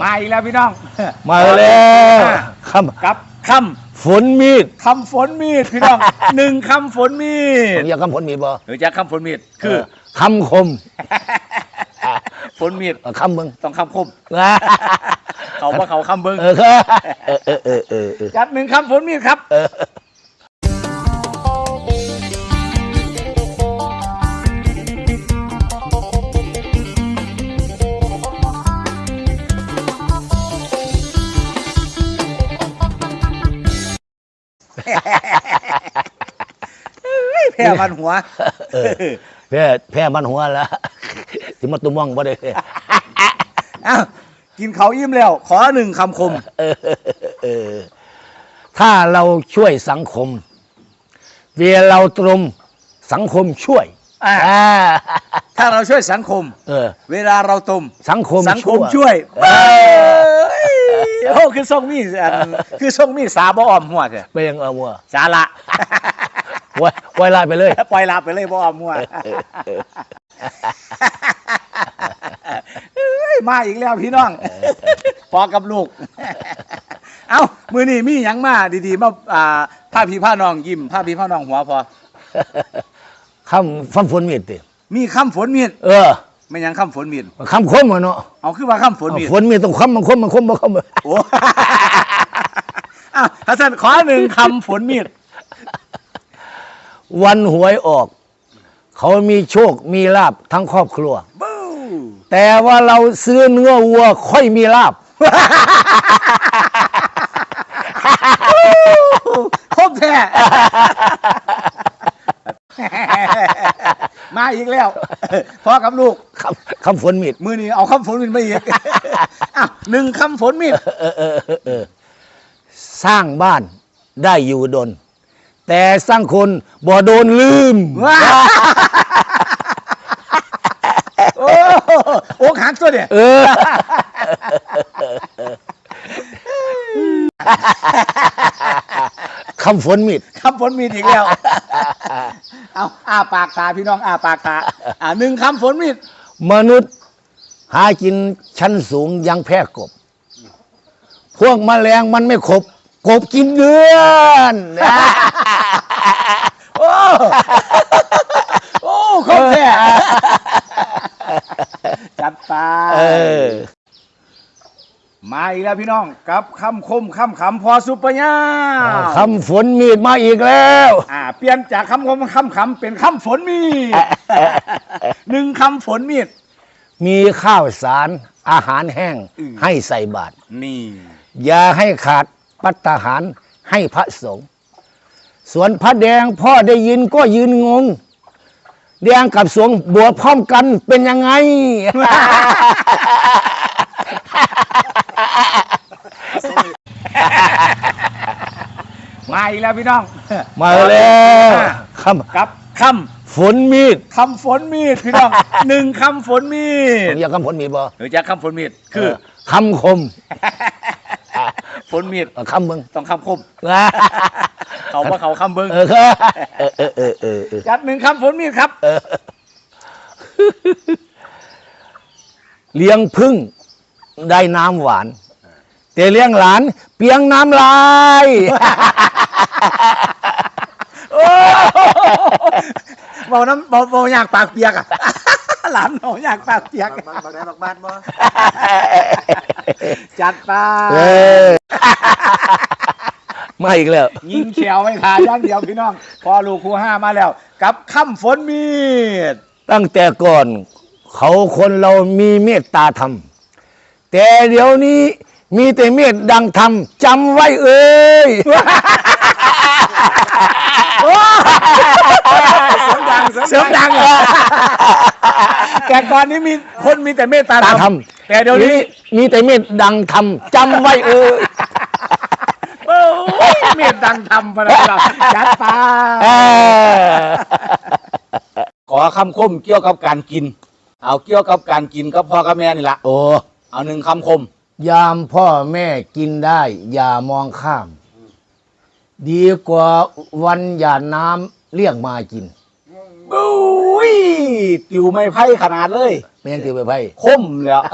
มาอีกแล้วพี่น้อง มาแล้วอะคกับคำฝนมีดำคำฝนมีดพี่น้องหนึ่งคำฝนมีดอยากคำฝนมีดบ่หรือจะคำฝนมีดคือเคำคมฝนมีดเอาคำมึงต้องคำคมเขาว่าเขาคำเบิ้งเออเออเออเออเออเออจัดหนึ่งคำฝนมีดครับ แพ้มันหัวเออแพ้แพ้มันหัวแล้วสิมาตุ้มมองบ่ได้อ้าวกินเขาวอิ่มแล้ว ขอหนึ่งคำคมเออเออถ้าเราช่วยสังคม เวลาเราตรมสังคมช่วยอ่าอ่าถ้าเราช่วยสังคมเออเวลาเราตมสังคมสังคมวยช่วยเออเอ้ย โอ้คือส่งมีอันคือส่งมีสาบ่ออมหัวเถอะไปยังเอามัวสาระไว้ไว้ลายไปเลย ปล่อยลาไปเลยบ่ออมหัวเอ้ยมาอีกแล้วพี่น้อง พอกับลูก เอ้ามือนี่มีหยังมาดีๆมาอ่าผ้าพี่ผ้าน้องยิ้มผ้าพี่ผ้าน้องหัวพอคำคำฝนมีดติมีคำฝนมีดเออ ไม่หยังคำฝนมีดคำคมอะเนาะเอาคือว่าคำฝนมีดฝนมีดต้องคำมันคมมันคมมันคมโอ้อ้าวท่านขอหนึ่งคำฝนมีดวันหวยออก เขามีโชคมีลาบทั้งครอบครัว บู๊แต่ว่าเราซื้อเนื้อวัวค่อยมีลาบ ครบแท้มาอีกแล้วพ่อกับลูก คำคำฝนมีดมือนี้เอาคำฝนมีดมาอีกอ้าวหนึ่งคำฝนมีดเออเออเออเออสร้างบ้านได้อยู่ดน แต่สร้างคนบ่โดนลืมว้าโอ้โอ้หักตัวเนี่ยเออคำฝนมีดคำฝนมีดอีกแล้ว เอาอ้าปากตาพี่น้องอ้าปากตาอ่าหนึ่งคำฝนมีด มนุษย์หากินชั้นสูงยังแพ้กบ พวกแมลงมันไม่ขบ กบกินเดือนโอ้โอ้ครบแท้จัดไปเออมาอีกแล้วพี่น้องกับคำคมคำขำพอสุปญญาคำฝนมีดมาอีกแล้ว อ่า เปลี่ยนจากคำคมคำขำเป็นคำฝนมีดหนึ่งคำฝนมีดมีข้าวสารอาหารแห้งอืมให้ใส่บาตรนี่อย่าให้ขาดปัตตาหารให้พระสงฆ์ส่วนพระแดงพ่อได้ยินก็ยืนงงแดงกับสวงบวชพร้อมกันเป็นยังไง มาอีกแล้วพี่น้องมาแล้วคกับคำฝนมีดำคำฝนมีดพี่น้องหนึ่งคำฝนมีดอยากคำฝนมีดบ่หรือจะคำฝนมีดคือเคำคมฝนมีดเอาคำมึงต้องคำคมเขาว่าเขาคำเบิ้งเออเออเออเออเออเออจัดหนึ่งคำฝนมีดครับเลี้ยงพึ่ง ได้น้ำหวาน แต่เลี้ยงหลาน เปียงน้ำลายโอ้เบาน้ำเบาเบาอยากปากเปียกอะ หลานเบาอยากปากเปียกบางบางได้บางบ้านบ่จัดไปเออมาอีกแล้ว ยิงเขียวไว้ขาย่างเดียวพี่น้อง พอลูกครูห้ามาแล้ว กับคำฝนมีด ตั้งแต่ก่อน เขาคนเรามีเมตตาธรรม แต่เดี๋ยวนี้มีแต่เมตดังธรรมจำไว้เอ้ยเสริมดังเหรอแต่ก่อนนี้มีคนมีแต่เมตตาตาธธรรรรมมแต่เดี๋ยวนี้มีแต่เมตดังธรรมจำไว้เอ้ยโอ้ยเมตดังธรรมพะนะเราจัดไปเออขอคำคมเกี่ยวกับการกิน เอาเกี่ยวกับการกินกับพ่อกับแม่นี่ละโอ้ เอาหนึ่งคำคม ยามพ่อแม่กินได้ อย่ามองข้าม ดีกว่าวันหยาดน้ำเรียกมากินบุ้ยยติวไม่ไพ่ขนาดเลย ไม่ยังถือไปไพ่คมเลยอะ